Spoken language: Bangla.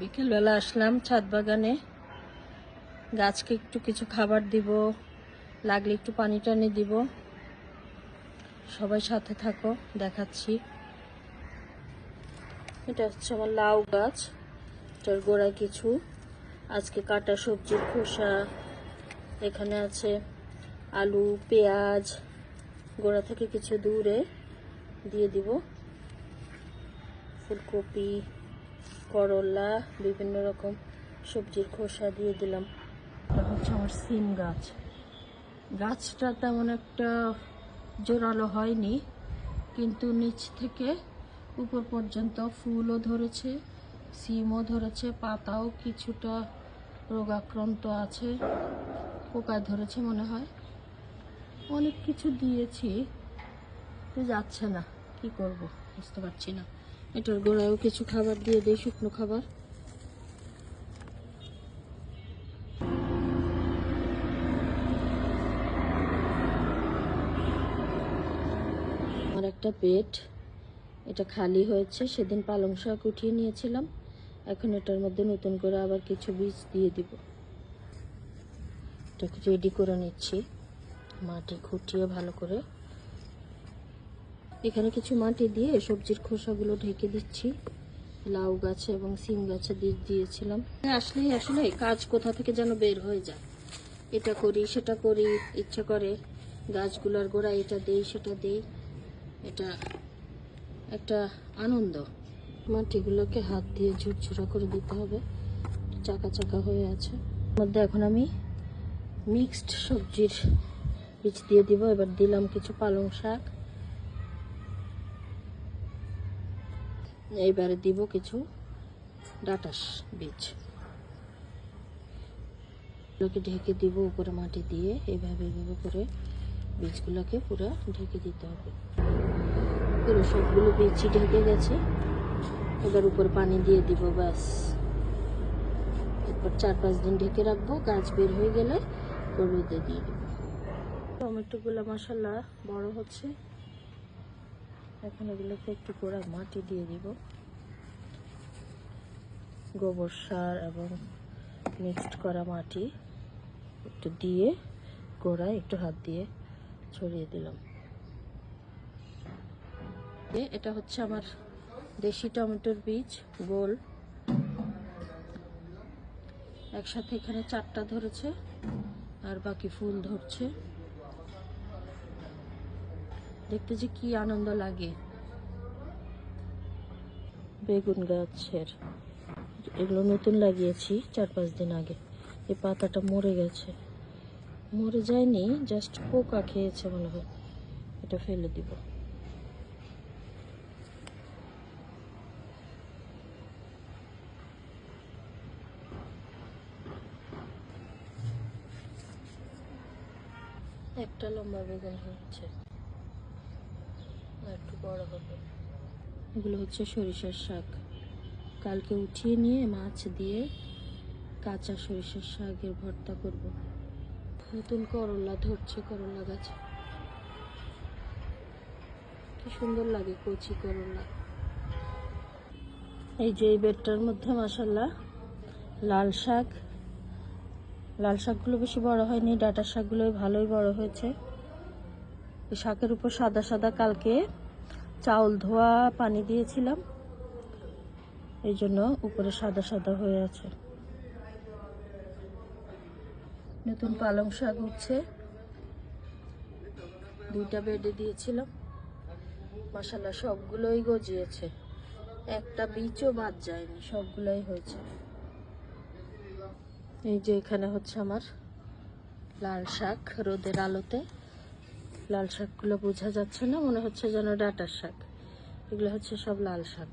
বিকেলবেলা আসলাম ছাদ বাগানে। গাছকে একটু কিছু খাবার দিব, লাগলে একটু পানি টানি দিব। সবাই সাথে থাকো, দেখাচ্ছি। এটা হচ্ছে আমার লাউ গাছ, এটার গোড়ায় কিছু। আজকে কাটা সবজির খোসা, এখানে আছে আলু, পেঁয়াজ, গোড়া থেকে কিছু দূরে দিয়ে দিব। ফুলকপি করলা, বিভিন্ন রকম সবজির খোসা দিয়ে দিলাম। হচ্ছে আমার সিম গাছ। গাছটা তেমন একটা জোরালো হয়নি, কিন্তু নিচ থেকে উপর পর্যন্ত ফুলও ধরেছে, সিমও ধরেছে, পাতাও কিছুটা রোগাক্রান্ত আছে, পোকা ধরেছে মনে হয়। অনেক কিছু দিয়েছি যাচ্ছে না। কি করব? বুঝতে পারছি না। এটার গোড়ায়ও কিছু খাবার দিয়ে দিই, শুকনো খাবার। আমার একটা পেট, এটা খালি হয়েছে, সেদিন পালং শাক উঠিয়ে নিয়েছিলাম। এখন এটার মধ্যে নতুন করে আবার কিছু বীজ দিয়ে দিব। এটাকে রেডি করে নিচ্ছি, মাটি খুঁটিয়ে ভালো করে। এখানে কিছু মাটি দিয়ে সবজির খোসাগুলো ঢেকে দিচ্ছি। লাউ গাছে এবং সিম গাছে দিয়ে দিয়েছিলাম। আসলেই আসলে কাজ কোথা থেকে যেন বের হয়ে যায়? এটা করি, সেটা করি, ইচ্ছে করে। গাছগুলোর গোড়া এটা দেই, সেটা দেই। এটা একটা আনন্দ। মাটিগুলোকে হাত দিয়ে ঝুরঝুরা করে দিতে হবে। চাকা চাকা হয়ে আছে। মধ্যে এখন আমি মিক্সড সবজির বীজ দিয়ে দিব। এবার দিলাম কিছু পালং শাক। এইবারে দিব কিছু ডাটাস বীজ। এগুলোকে ঢেকে দিব উপরে মাটি দিয়ে এইভাবে এইভাবে করে বীজগুলোকে পুরো ঢেকে দিতে হবে। পুরো সবগুলো বীজই ঢেকে গেছে। এবার উপর পানি দিয়ে দিব, ব্যাস। এরপর চার পাঁচ দিন ঢেকে রাখব, গাছ বের হয়ে গেলে রোদে দিয়ে দেবো। টমেটোগুলো মশলা বড় হচ্ছে। এখন এগুলোকে একটু গোড়া মাটি দিয়ে দিব। গোবর সার এবং মিক্সড করা মাটি একটু দিয়ে গোড়ায় একটু হাত দিয়ে ছড়িয়ে দিলাম। এটা হচ্ছে আমার দেশি টমেটোর বীজ, গোল। একসাথে এখানে চারটা ধরেছে, আর বাকি ফুল ধরছে। দেখতে যে কি আনন্দ লাগে। বেগুন গাছের, এগুলো নতুন লাগিয়েছি চার পাঁচ দিন আগে। এই পাতাটা মরে গেছে। মরে যায়নি জাস্ট পোকা খেয়েছে মনে হয়। এটা ফেলে দিব। একটা লম্বা বেগুন আর একটু বড় এগুলো হচ্ছে সরিষার শাক। কালকে উঠিয়ে নিয়ে মাছ দিয়ে কাঁচা সরিষার শাকের ভর্তা করব। নতুন করলা ধরছে করলা গাছ। কি সুন্দর লাগে কচি করলা। এই যে এই বেডটার মধ্যে মাসাল্লাহ লাল শাক। লাল শাকগুলো বেশি বড় হয়নি, ডাটা শাকগুলো ভালোই বড় হয়েছে। শাকের উপর সাদা সাদা কালকে চাউল ধোয়া পানি দিয়েছিলাম। এই জন্য উপরে সাদা সাদা হয়ে আছে। নতুন পালং শাক উঠছে। দুইটা বেডে দিয়েছিলাম। মশালা সবগুলোই গজিয়েছে। একটা বীজও বাদ যায়নি, সবগুলোই হয়েছে। এই যে এখানে হচ্ছে আমার লাল শাক রোদের আলোতে। লাল শাকগুলো বোঝা যাচ্ছে না, মনে হচ্ছে যেন ডাটার শাক। এগুলো হচ্ছে সব লাল শাক।